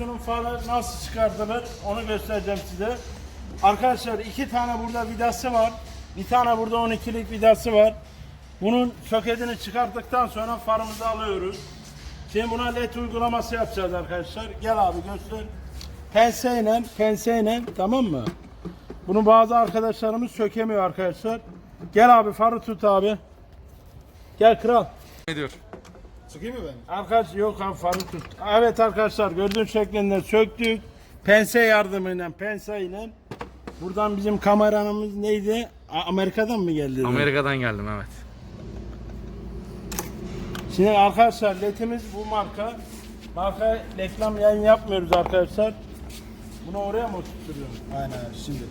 bunun farı nasıl çıkartılır onu göstereceğim size. Arkadaşlar iki tane burada vidası var. Bir tane burada 12'lik vidası var. Bunun soketini çıkarttıktan sonra farımızı alıyoruz. Şimdi buna led uygulaması yapacağız arkadaşlar. Gel abi göster. Penseyle, penseyle tamam mı? Bunu bazı arkadaşlarımız sökemiyor arkadaşlar. Gel abi farı tut abi. Gel kral. ediyor. Sıkayım mı ben? Arkadaş yok abi farı tut. Evet arkadaşlar gördüğün şeklinde söktük. Pense yardımıyla, pense ile. Buradan bizim kameranımız neydi? A- Amerika'dan mı geldi? Amerika'dan geldim evet. Şimdi arkadaşlar ledimiz bu marka. Marka reklam yayın yapmıyoruz arkadaşlar. Bunu oraya mı oturtuyoruz? Aynen şimdi.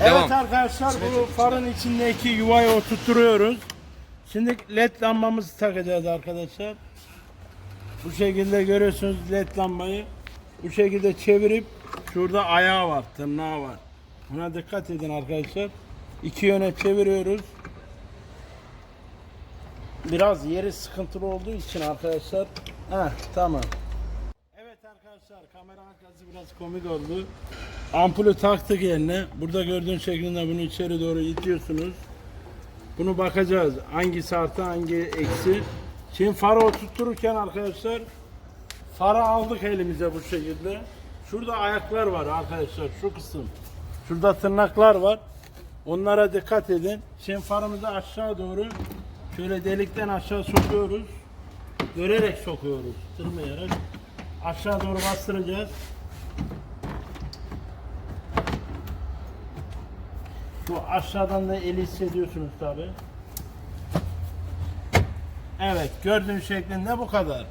Devam. Evet arkadaşlar bu farın içindeki yuvayı oturtuyoruz. Şimdi led lambamızı takacağız arkadaşlar. Bu şekilde görüyorsunuz led lambayı. Bu şekilde çevirip şurada ayağı var, tırnağı var. Buna dikkat edin arkadaşlar. İki yöne çeviriyoruz. Biraz yeri sıkıntılı olduğu için arkadaşlar. Heh, tamam. Evet arkadaşlar kamera arkası biraz komik oldu. Ampulü taktık yerine. Burada gördüğün şeklinde bunu içeri doğru itiyorsunuz. Bunu bakacağız. Hangisi artı hangi eksi. Şimdi farı oturturken arkadaşlar farı aldık elimize bu şekilde. Şurada ayaklar var arkadaşlar şu kısım. Şurada tırnaklar var. Onlara dikkat edin. Şimdi farımızı aşağı doğru şöyle delikten aşağı sokuyoruz. Görerek sokuyoruz. Tırmayarak. Aşağı doğru bastıracağız. Bu aşağıdan da eli hissediyorsunuz tabi. Evet gördüğün şeklinde bu kadar.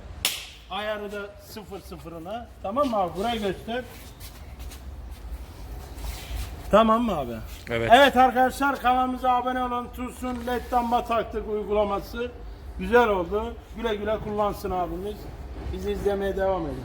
Ayarı da sıfır sıfırına. Tamam mı abi? Buraya göster. Tamam mı abi? Evet. Evet arkadaşlar kanalımıza abone olun. Tursun LED lamba taktık uygulaması. Güzel oldu. Güle güle kullansın abimiz. Bizi izlemeye devam edin.